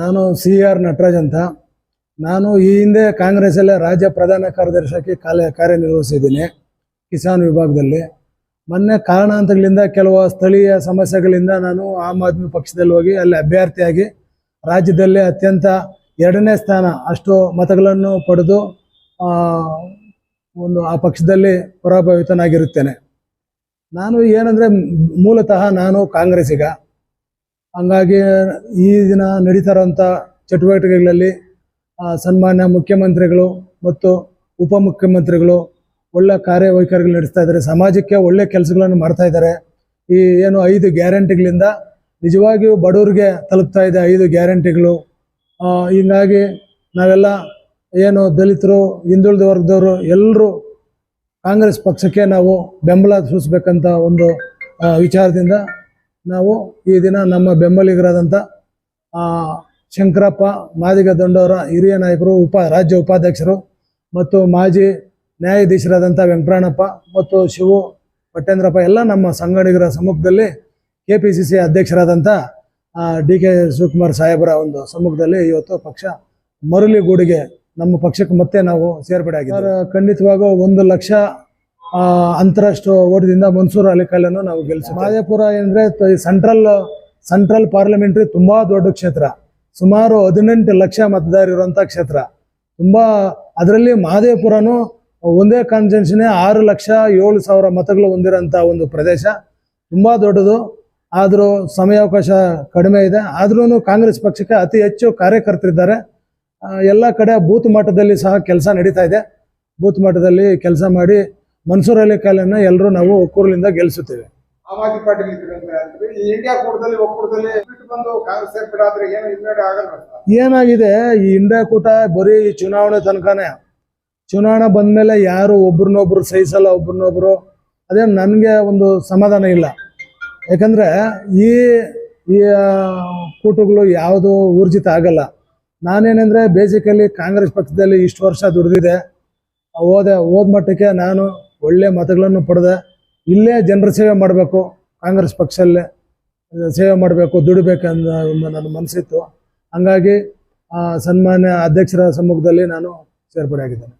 ನಾನು C R Nataraj ಅಂತ. ನಾನು ಈ ಹಿಂದೆ ಕಾಂಗ್ರೆಸ್ಸಲ್ಲೇ ರಾಜ್ಯ ಪ್ರಧಾನ ಕಾರ್ಯದರ್ಶಿಯಾಗಿ ಕಾಲ ಕಾರ್ಯನಿರ್ವಹಿಸಿದ್ದೀನಿ ಕಿಸಾನ್ ವಿಭಾಗದಲ್ಲಿ. ಮೊನ್ನೆ ಕಾರಣಾಂತರಗಳಿಂದ ಕೆಲವು ಸ್ಥಳೀಯ ಸಮಸ್ಯೆಗಳಿಂದ ನಾನು ಆಮ್ ಆದ್ಮಿ ಪಕ್ಷದಲ್ಲಿ ಹೋಗಿ ಅಲ್ಲಿ ಅಭ್ಯರ್ಥಿಯಾಗಿ ರಾಜ್ಯದಲ್ಲಿ ಅತ್ಯಂತ ಎರಡನೇ ಸ್ಥಾನ ಅಷ್ಟು ಮತಗಳನ್ನು ಪಡೆದು ಒಂದು ಆ ಪಕ್ಷದಲ್ಲಿ ಪರಾಭವಿತನಾಗಿರುತ್ತೇನೆ. ನಾನು ಏನಂದರೆ ಮೂಲತಃ ನಾನು ಕಾಂಗ್ರೆಸ್ಸಿಗ. ಹಂಗಾಗಿ ಈ ದಿನ ನಡೀತಾ ಇರೋಂಥ ಚಟುವಟಿಕೆಗಳಲ್ಲಿ ಸನ್ಮಾನ್ಯ ಮುಖ್ಯಮಂತ್ರಿಗಳು ಮತ್ತು ಉಪಮುಖ್ಯಮಂತ್ರಿಗಳು ಒಳ್ಳೆ ಕಾರ್ಯವೈಖರಿಗಳು ನಡೆಸ್ತಾ ಇದ್ದಾರೆ. ಸಮಾಜಕ್ಕೆ ಒಳ್ಳೆ ಕೆಲಸಗಳನ್ನು ಮಾಡ್ತಾ ಇದ್ದಾರೆ. ಈ ಏನು ಐದು ಗ್ಯಾರಂಟಿಗಳಿಂದ ನಿಜವಾಗಿಯೂ ಬಡವರಿಗೆ ತಲುಪ್ತಾ ಇದೆ ಐದು ಗ್ಯಾರಂಟಿಗಳು. ಹೀಗಾಗಿ ನಾವೆಲ್ಲ ಏನು ದಲಿತರು, ಹಿಂದುಳಿದ ವರ್ಗದವರು ಎಲ್ಲರೂ ಕಾಂಗ್ರೆಸ್ ಪಕ್ಷಕ್ಕೆ ನಾವು ಬೆಂಬಲ ಸೂಚಿಸ್ಬೇಕಂತ ಒಂದು ವಿಚಾರದಿಂದ ನಾವು ಈ ದಿನ ನಮ್ಮ ಬೆಂಬಲಿಗರಾದಂಥ ಶಂಕರಪ್ಪ, ಮಾದಿಗ ದಂಡವರ ಹಿರಿಯ ನಾಯಕರು, ಉಪ, ರಾಜ್ಯ ಉಪಾಧ್ಯಕ್ಷರು ಮತ್ತು ಮಾಜಿ ನ್ಯಾಯಾಧೀಶರಾದಂಥ ವೆಂಕಟರಮಣಪ್ಪ ಮತ್ತು ಶಿವು ಪಟ್ಟೇಂದ್ರಪ್ಪ, ಎಲ್ಲ ನಮ್ಮ ಸಂಗಡಿಗರ ಸಮ್ಮುಖದಲ್ಲಿ ಕೆ ಪಿ ಸಿ ಸಿ ಅಧ್ಯಕ್ಷರಾದಂಥ ಡಿ ಕೆ ಶಿವಕುಮಾರ್ ಸಾಹೇಬರ ಒಂದು ಸಮ್ಮುಖದಲ್ಲಿ ಇವತ್ತು ಪಕ್ಷ ಮರಳಿಗೂಡಿಗೆ ನಮ್ಮ ಪಕ್ಷಕ್ಕೆ ಮತ್ತೆ ನಾವು ಸೇರ್ಪಡೆ ಆಗಿದ್ದಾರೆ ಖಂಡಿತವಾಗೂ ಒಂದು ಲಕ್ಷ ಆ, ಅಂತರಷ್ಟು ಓಟದಿಂದ ಮನ್ಸೂರ್ ಅಲಿಖಾಲನ್ನು ನಾವು ಗೆಲ್ಲಿಸಿ ಮಾದೇಪುರ ಅಂದರೆ ಸೆಂಟ್ರಲ್ ಸೆಂಟ್ರಲ್ ಪಾರ್ಲಿಮೆಂಟ್ರಿ ತುಂಬ ದೊಡ್ಡ ಕ್ಷೇತ್ರ. ಸುಮಾರು ಹದಿನೆಂಟು ಲಕ್ಷ ಮತದಾರಿರುವಂಥ ಕ್ಷೇತ್ರ. ತುಂಬ ಅದರಲ್ಲಿ ಮಹದೇವಪುರನು ಒಂದೇ ಕಾನ್ಸ್ಟೆನ್ಷನೇ ಆರು ಲಕ್ಷ ಏಳು ಸಾವಿರ ಮತಗಳು ಹೊಂದಿರೋಂಥ ಒಂದು ಪ್ರದೇಶ. ತುಂಬ ದೊಡ್ಡದು. ಆದರೂ ಸಮಯಾವಕಾಶ ಕಡಿಮೆ ಇದೆ. ಆದ್ರೂ ಕಾಂಗ್ರೆಸ್ ಪಕ್ಷಕ್ಕೆ ಅತಿ ಹೆಚ್ಚು ಕಾರ್ಯಕರ್ತರಿದ್ದಾರೆ. ಎಲ್ಲ ಕಡೆ ಬೂತ್ ಮಟ್ಟದಲ್ಲಿ ಸಹ ಕೆಲಸ ನಡೀತಾ ಇದೆ. ಬೂತ್ ಮಟ್ಟದಲ್ಲಿ ಕೆಲಸ ಮಾಡಿ ಮನ್ಸೂರ್ ಅಲಿ ಖಾಲನ್ನ ಎಲ್ಲರೂ ನಾವು ಒಕ್ಕೂರಲಿಂದ ಗೆಲ್ಲಿಸುತ್ತೇವೆ ಆಮ್ ಆದ್ಮಿ ಪಾರ್ಟಿ ಈ ಇಂಡಿಯಾ ಕೂಟದಲ್ಲಿ ಒಕ್ಕೂಟದಲ್ಲಿ ಬಿಟ್ಟು ಬಂದು ಕಾಂಗ್ರೆಸ್ ಸೇರ್ಪಡೆ ಆದ್ರೆ ಏನು ಹಿನ್ನಡೆ ಆಗಲ್ಲ ಏನಾಗಿದೆ? ಈ ಇಂಡಿಯಾ ಕೂಟ ಬರೀ ಈ ಚುನಾವಣೆ ತನಕನೇ. ಚುನಾವಣೆ ಬಂದಮೇಲೆ ಯಾರು ಒಬ್ರನ್ನೊಬ್ರು ಸಹಿಸಲ್ಲ ಒಬ್ರನ್ನೊಬ್ರು ಅದೇ ನನಗೆ ಒಂದು ಸಮಾಧಾನ ಇಲ್ಲ. ಯಾಕಂದರೆ ಈ ಈ ಕೂಟಗಳು ಯಾವುದು ಊರ್ಜಿತ ಆಗಲ್ಲ. ನಾನೇನೆಂದರೆ ಬೇಸಿಕಲಿ ಕಾಂಗ್ರೆಸ್ ಪಕ್ಷದಲ್ಲಿ ಇಷ್ಟು ವರ್ಷ ದುಡಿದಿದೆ. ಹೋದೆ ಹೋದ ಮಟ್ಟಕ್ಕೆ ನಾನು ಒಳ್ಳೆ ಮತಗಳನ್ನು ಪಡೆದೆ ಇಲ್ಲೇ ಜನರ ಸೇವೆ ಮಾಡಬೇಕು, ಕಾಂಗ್ರೆಸ್ ಪಕ್ಷದಲ್ಲೇ ಸೇವೆ ಮಾಡಬೇಕು, ದುಡಿಬೇಕಂದ ಒಂದು ನನ್ನ ಮನಸ್ಸಿತ್ತು. ಹಂಗಾಗಿ ಸನ್ಮಾನ್ಯ ಅಧ್ಯಕ್ಷರ ಸಮ್ಮುಖದಲ್ಲಿ ನಾನು ಸೇರ್ಪಡೆ ಆಗಿದ್ದೇನೆ